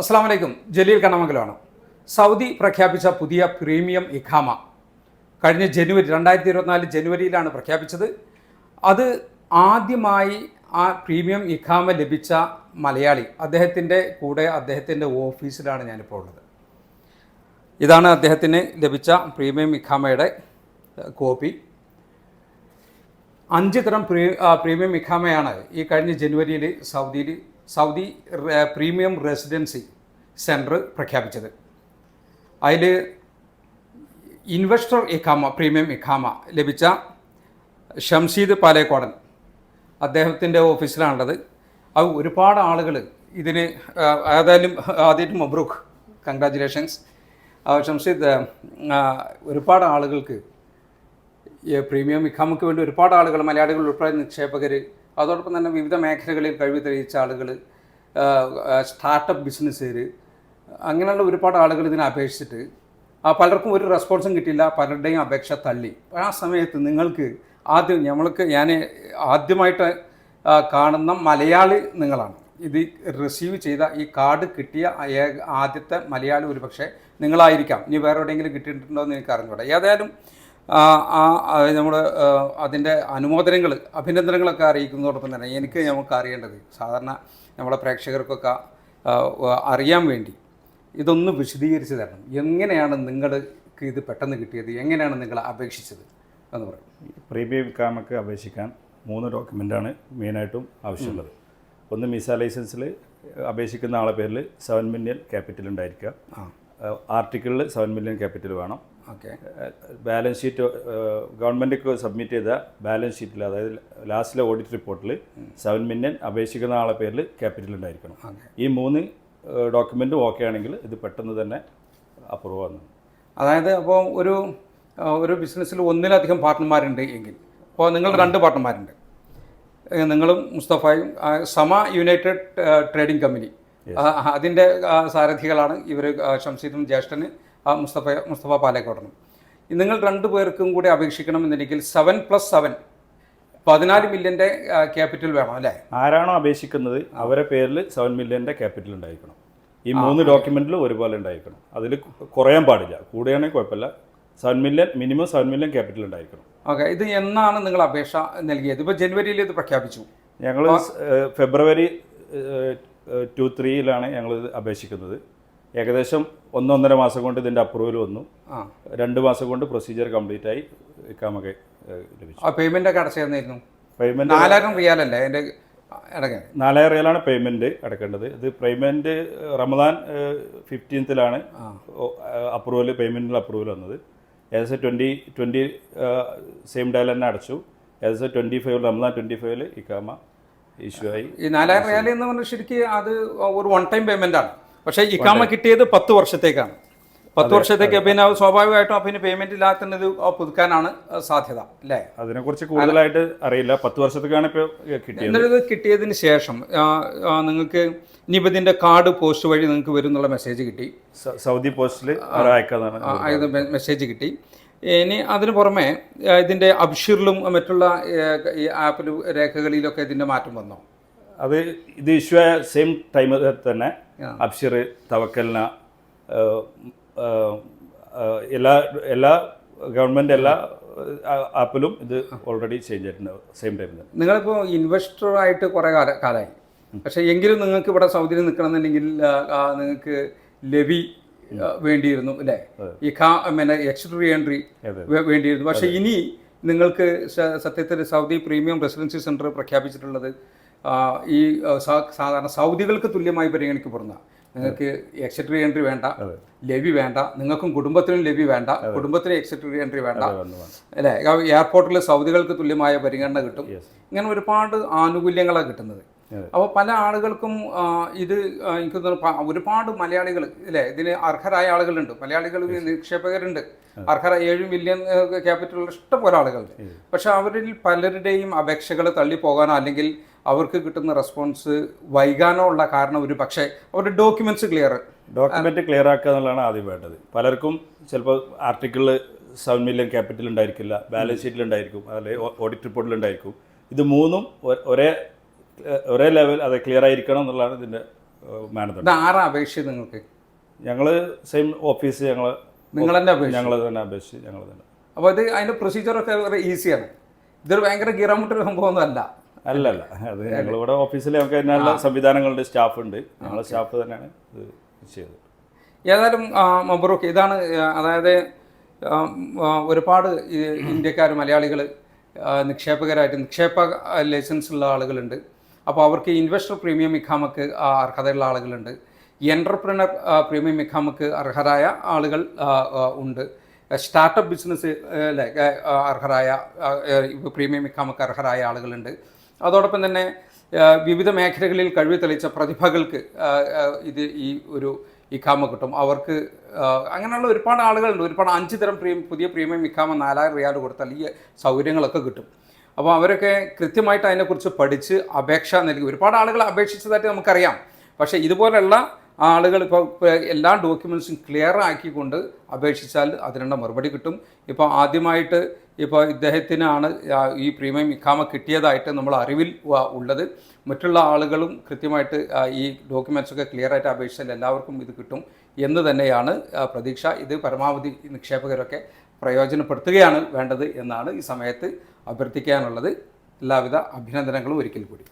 അസ്സാം വലൈക്കും ജലീൽ കണ്ണമംഗലമാണ്. സൗദി പ്രഖ്യാപിച്ച പുതിയ പ്രീമിയം ഇഖാമ. കഴിഞ്ഞ ജനുവരി രണ്ടായിരത്തി ഇരുപത്തിനാല് ജനുവരിയിലാണ് പ്രഖ്യാപിച്ചത്. അത് ആദ്യമായി ആ പ്രീമിയം ഇഖാമ ലഭിച്ച മലയാളി അദ്ദേഹത്തിന്റെ കൂടെ അദ്ദേഹത്തിന്റെ ഓഫീസിലാണ് ഞാനിപ്പോൾ ഉള്ളത്. ഇതാണ് അദ്ദേഹത്തിന് ലഭിച്ച പ്രീമിയം ഇഖാമയുടെ കോപ്പി. അഞ്ച് തരം പ്രീ പ്രീമിയം ഇഖാമയാണ് ഈ കഴിഞ്ഞ ജനുവരിയിൽ സൗദിയിൽ സൗദി പ്രീമിയം റെസിഡൻസി സെന്റർ പ്രഖ്യാപിച്ചത്. അതിൽ ഇൻവെസ്റ്റർ ഇഖാമ പ്രീമിയം ഇഖാമ ലഭിച്ച ഷംഷീദ് പാലേക്കോടൻ അദ്ദേഹത്തിന്റെ ഓഫീസിലാണുള്ളത്. അത് ഒരുപാട് ആളുകൾ ഇതിന് ഏതായാലും ആദ്യമായിട്ട് മബ്രൂഖ് കൺഗ്രാജുലേഷൻസ് ഷംഷീദ് ഒരുപാട് ആളുകൾക്ക് പ്രീമിയം ഇഖാമയ്ക്ക് വേണ്ടി ഒരുപാട് ആളുകൾ മലയാളികൾ ഉൾപ്പെടെ നിക്ഷേപകർ അതോടൊപ്പം തന്നെ വിവിധ മേഖലകളിൽ കഴിവ് തെളിയിച്ച ആളുകൾ സ്റ്റാർട്ടപ്പ് ബിസിനസ്സുകാർ അങ്ങനെയുള്ള ഒരുപാട് ആളുകൾ ഇതിനെ അപേക്ഷിച്ചിട്ട് പലർക്കും ഒരു റെസ്പോൺസും കിട്ടിയില്ല പലരുടെയും അപേക്ഷ തള്ളി. ആ സമയത്ത് നിങ്ങൾക്ക് ആദ്യം നമ്മൾക്ക് ഞാൻ ആദ്യമായിട്ട് കാണുന്ന മലയാളി നിങ്ങളാണ്. ഇത് റിസീവ് ചെയ്ത ഈ കാർഡ് കിട്ടിയ ആദ്യത്തെ മലയാളി ഒരു പക്ഷേ നിങ്ങളായിരിക്കാം. ഇനി വേറെ എവിടെയെങ്കിലും കിട്ടിയിട്ടുണ്ടോ എന്ന് എനിക്ക് അറിഞ്ഞൂടാ ഏതായാലും ആ ആ, അതിന്റെ അനുമോദനങ്ങൾ അഭിനന്ദനങ്ങളൊക്കെ അറിയിക്കുന്നതോടൊപ്പം തന്നെ എനിക്ക് നമുക്ക് അറിയേണ്ടത് സാധാരണ നമ്മളെ പ്രേക്ഷകർക്കൊക്കെ അറിയാൻ വേണ്ടി ഇതൊന്ന് വിശദീകരിച്ച് തരണം. എങ്ങനെയാണ് നിങ്ങൾക്ക് ഇത് പെട്ടെന്ന് കിട്ടിയത്? എങ്ങനെയാണ് നിങ്ങൾ അപേക്ഷിച്ചത് എന്ന് പറയും പ്രീമിയം കാമക്ക് അപേക്ഷിക്കാൻ മൂന്ന് ഡോക്യുമെന്റാണ് മെയിനായിട്ടും ആവശ്യമുള്ളത്. ഒന്ന് മിസ ലൈസൻസിൽ അപേക്ഷിക്കുന്ന ആളെ പേരിൽ സെവൻ മില്യൺ ക്യാപിറ്റൽ ഉണ്ടായിരിക്കുക. ആർട്ടിക്കിളിൽ സെവൻ മില്യൺ ക്യാപിറ്റൽ വേണം. Okay. Balance sheet government submit ചെയ്ത ബാലൻസ് ഷീറ്റിൽ അതായത് ലാസ്റ്റിലെ ഓഡിറ്റ് റിപ്പോർട്ടിൽ സെവൻ മില്യൺ അപേക്ഷിക്കുന്ന ആളെ പേരിൽ ക്യാപിറ്റൽ ഉണ്ടായിരിക്കണം. ഈ മൂന്ന് ഡോക്യുമെന്റും ഓക്കെ ആണെങ്കിൽ ഇത് പെട്ടെന്ന് തന്നെ അപ്രൂവ് ആണ് അതായത് അപ്പോൾ ഒരു ഒരു ബിസിനസ്സിൽ ഒന്നിലധികം പാർട്ട്ണർമാരുണ്ട് എങ്കിൽ അപ്പോൾ നിങ്ങൾ രണ്ട് പാർട്ട്ണർമാരുണ്ട് നിങ്ങളും മുസ്തഫയും സമ യുണൈറ്റഡ് ട്രേഡിംഗ് കമ്പനി അതിന്റെ സാരഥികളാണ് ഇവർ ഷംസീദും ജ്യേഷ്ഠന് മുസ്തഫ മുസ്തഫ പാലേക്കോട്ടനും നിങ്ങൾ രണ്ടു പേർക്കും കൂടി അപേക്ഷിക്കണമെന്നുണ്ടെങ്കിൽ സെവൻ പ്ലസ് സെവൻ പതിനാല് മില്യന്റെ ക്യാപിറ്റൽ വേണം അല്ലേ? ആരാണോ അപേക്ഷിക്കുന്നത് അവരെ പേരിൽ സെവൻ മില്യന്റെ ക്യാപിറ്റൽ ഉണ്ടായിരിക്കണം. ഈ മൂന്ന് ഡോക്യുമെന്റിലും ഒരുപോലെ ഉണ്ടായിരിക്കണം. അതിൽ കുറയാൻ പാടില്ല. കൂടുകയാണെങ്കിൽ കുഴപ്പമില്ല. Seven million minimum seven million capital ഉണ്ടായിരിക്കണം. ഓക്കെ ഇത് എന്നാണ് നിങ്ങൾ അപേക്ഷ നൽകിയത്? ഇപ്പോൾ ജനുവരിയിൽ ഇത് പ്രഖ്യാപിച്ചു. ഞങ്ങൾ ഫെബ്രുവരി ടു ത്രീയിലാണ് ഞങ്ങൾ അപേക്ഷിക്കുന്നത്. ഏകദേശം ഒന്നൊന്നര മാസം കൊണ്ട് ഇതിന്റെ അപ്രൂവൽ വന്നു. രണ്ട് മാസം കൊണ്ട് പ്രൊസീജിയർ കംപ്ലീറ്റ് ആയി ഇക്കാമൊക്കെ ലഭിച്ചു. ആ പേയ്മെന്റ് ഒക്കെ അടച്ചായിരുന്നു പേയ്മെന്റ് നാലായിരം റിയാലല്ലേ എന്റെ നാലായിരം റിയാലാണ് പേയ്മെന്റ് അടക്കേണ്ടത്. ഇത് പേയ്മെന്റ് റമദാൻ ഫിഫ്റ്റീൻത്തിലാണ് അപ്രൂവൽ പേയ്മെന്റിൽ അപ്രൂവൽ വന്നത്. ഏകദേശം ട്വന്റി ട്വന്റി സെയിം ഡേയിൽ തന്നെ അടച്ചു. ഏകദേശം ട്വന്റി ഫൈവ് റമദാൻ ട്വന്റി ഫൈവിൽ ഇക്കാമ ഇഷ്യൂ ആയി ഈ നാലായിരം റിയാൽ എന്ന് പറഞ്ഞാൽ ശരിക്കും അത് ഒരു വൺ ടൈം പേയ്മെന്റ് ആണ്. പക്ഷേ ഇക്കാമ കിട്ടിയത് പത്ത് വർഷത്തേക്കാണ്. പത്ത് വർഷത്തേക്ക് പിന്നെ സ്വാഭാവികമായിട്ടും പിന്നെ പേയ്മെന്റ് ഇല്ലാത്തത് പുതുക്കാനാണ് സാധ്യത അല്ലേ? അതിനെക്കുറിച്ച് കൂടുതലായിട്ട് അറിയില്ല. പത്ത് വർഷത്തേക്കാണ് ഇപ്പോൾ കിട്ടിയത്. എന്നിട്ട് കിട്ടിയതിന് ശേഷം നിങ്ങൾക്ക് ഇനിയിപ്പോൾ ഇതിന്റെ കാർഡ് പോസ്റ്റ് വഴി നിങ്ങൾക്ക് വരും എന്നുള്ള മെസ്സേജ് കിട്ടി സൗദി പോസ്റ്റിൽ മെസ്സേജ് കിട്ടി. ഇനി അതിന് പുറമെ ഇതിന്റെ അബ്ഷിറിലും മറ്റുള്ള ഈ ആപ്പിൽ രേഖകളിലൊക്കെ ഇതിന്റെ മാറ്റം വന്നോ? അത് ഇത് ഇഷ്യൂ ആയ സെയിം ടൈമിൽ തന്നെ. അബ്ഷീർ തവക്കലിന എല്ലാ എല്ലാ ഗവൺമെന്റ് എല്ലാ ആപ്പിലും ഇത് ഓൾറെഡി ചേഞ്ച് ആയിട്ടുണ്ട്. സെയിം ടൈമിൽ തന്നെ. നിങ്ങളിപ്പോൾ ഇൻവെസ്റ്ററായിട്ട് കുറേ കാല കാലമായി പക്ഷേ എങ്കിലും നിങ്ങൾക്ക് ഇവിടെ സൗദിയിൽ നിൽക്കണമെന്നുണ്ടെങ്കിൽ നിങ്ങൾക്ക് ലെവി വേണ്ടിയിരുന്നു അല്ലേ? ഈ കാ പിന്നെ എക്സ്ട്രീ എൻട്രി. വേണ്ടിയിരുന്നു. പക്ഷേ ഇനി നിങ്ങൾക്ക് സത്യത്തിൽ സൗദി പ്രീമിയം റെസിഡൻസി സെന്റർ പ്രഖ്യാപിച്ചിട്ടുള്ളത് ഈ സാധാരണ സൗദികൾക്ക് തുല്യമായി പരിഗണിക്കപ്പെടുന്ന നിങ്ങൾക്ക് എക്സെട്രി എൻട്രി വേണ്ട ലെവി വേണ്ട നിങ്ങൾക്കും കുടുംബത്തിനും ലെവി വേണ്ട കുടുംബത്തിന് എക്സെട്രി എൻട്രി വേണ്ട അല്ലേ? എയർപോർട്ടിൽ സൗദികൾക്ക് തുല്യമായ പരിഗണന കിട്ടും. ഇങ്ങനെ ഒരുപാട് ആനുകൂല്യങ്ങളാണ് കിട്ടുന്നത്. അപ്പോൾ പല ആളുകൾക്കും ഇത് എനിക്ക് തോന്നുന്നു ഒരുപാട് മലയാളികൾ ഇല്ലേ? ഇതിന് അർഹരായ ആളുകളുണ്ട്. മലയാളികൾ നിക്ഷേപകരുണ്ട്. അർഹര ഏഴ് മില്യൺ ക്യാപിറ്റലുള്ള ഇഷ്ടംപോലെ ആളുകളുണ്ട്. പക്ഷെ അവരിൽ പലരുടെയും അപേക്ഷകൾ തള്ളിപ്പോകാനോ അല്ലെങ്കിൽ അവർക്ക് കിട്ടുന്ന റെസ്പോൺസ് വൈകാനോ ഉള്ള കാരണം ഒരു പക്ഷേ അവരുടെ ഡോക്യുമെന്റ്സ് ക്ലിയർ. ഡോക്യുമെന്റ് ക്ലിയർ ആക്കുക എന്നുള്ളതാണ് ആദ്യം വേണ്ടത്. പലർക്കും ചിലപ്പോൾ ആർട്ടിക്കിൾ സെവൻ മില്യൺ ക്യാപിറ്റൽ ഉണ്ടായിരിക്കില്ല ബാലൻസ് ഷീറ്റിൽ ഉണ്ടായിരിക്കും അല്ലെങ്കിൽ ഓഡിറ്റ് റിപ്പോർട്ടിൽ ഉണ്ടായിരിക്കും. ഇത് മൂന്നും ഒരേ ഒരേ ലെവൽ അത് ക്ലിയർ ആയിരിക്കണം എന്നുള്ളതാണ് ഇതിന്റെ മാനദണ്ഡം. ആരാ അപേക്ഷ നിങ്ങൾക്ക്? ഞങ്ങൾ സെയിം ഓഫീസ് ഞങ്ങൾ നിങ്ങൾ തന്നെ അപേക്ഷ ഞങ്ങൾ തന്നെ അപേക്ഷിച്ച് ഞങ്ങൾ തന്നെ. അപ്പോൾ ഇത് അതിന്റെ പ്രൊസീജിയറൊക്കെ വളരെ ഈസിയാണ് ഇതൊരു ഭയങ്കര ഗിറാമുട്ടൊരു സംഭവമൊന്നും അല്ല. അല്ല? അല്ല അത് ഞങ്ങളിവിടെ ഓഫീസിൽ നമുക്ക് അതിനുള്ള സംവിധാനങ്ങളുണ്ട് സ്റ്റാഫ് ഉണ്ട്. ഞങ്ങളെ സ്റ്റാഫ് തന്നെയാണ് ഇത് ചെയ്തത്. ഏതായാലും മബ്രൂക്ക് ഇതാണ് അതായത് ഒരുപാട് ഇന്ത്യക്കാർ മലയാളികൾ നിക്ഷേപകരായിട്ട് നിക്ഷേപ ലൈസൻസ് ഉള്ള ആളുകളുണ്ട്. അപ്പോൾ അവർക്ക് ഇൻവെസ്റ്റർ പ്രീമിയം ഇഖാമക്ക് അർഹതയുള്ള ആളുകളുണ്ട്. എന്റർപ്രണർ പ്രീമിയം ഇഖാമക്ക് അർഹരായ ആളുകൾ ഉണ്ട്. സ്റ്റാർട്ടപ്പ് ബിസിനസ് അർഹരായ പ്രീമിയം ഇഖാമക്ക് അർഹരായ ആളുകളുണ്ട്. അതോടൊപ്പം തന്നെ വിവിധ മേഖലകളിൽ കഴിവ് തെളിയിച്ച പ്രതിഭകൾക്ക് ഇത് ഈ ഒരു ഇഖാമ കിട്ടും. അവർക്ക് അങ്ങനെയുള്ള ഒരുപാട് ആളുകളുണ്ട്. ഒരുപാട് അഞ്ച് തരം പ്രീ പുതിയ പ്രീമിയം ഇഖാമ നാലായിരം റിയാൽ കൊടുത്താൽ ഈ സൗകര്യങ്ങളൊക്കെ കിട്ടും. അപ്പോൾ അവരൊക്കെ കൃത്യമായിട്ട് അതിനെക്കുറിച്ച് പഠിച്ച് അപേക്ഷ നൽകി. ഒരുപാട് ആളുകൾ അപേക്ഷിച്ചതായിട്ട് നമുക്കറിയാം. പക്ഷേ ഇതുപോലെയുള്ള ആളുകൾ ഇപ്പോൾ എല്ലാ ഡോക്യുമെൻസും ക്ലിയർ ആക്കിക്കൊണ്ട് അപേക്ഷിച്ചാൽ അതിനുള്ള മറുപടി കിട്ടും. ഇപ്പോൾ ആദ്യമായിട്ട് ഇപ്പോൾ ഇദ്ദേഹത്തിനാണ് ഈ പ്രീമിയം ഇക്കാമ കിട്ടിയതായിട്ട് നമ്മൾ അറിവിൽ ഉള്ളത്. മറ്റുള്ള ആളുകളും കൃത്യമായിട്ട് ഈ ഡോക്യുമെൻസൊക്കെ ക്ലിയർ ആയിട്ട് അപേക്ഷിച്ചാൽ എല്ലാവർക്കും ഇത് കിട്ടും എന്ന് തന്നെയാണ് പ്രതീക്ഷ. ഇത് പരമാവധി നിക്ഷേപകരൊക്കെ പ്രയോജനപ്പെടുത്തുകയാണ് വേണ്ടത് എന്നാണ് ഈ സമയത്ത് അഭ്യർത്ഥിക്കാനുള്ളത്. എല്ലാവിധ അഭിനന്ദനങ്ങളും ഒരിക്കൽ കൂടി.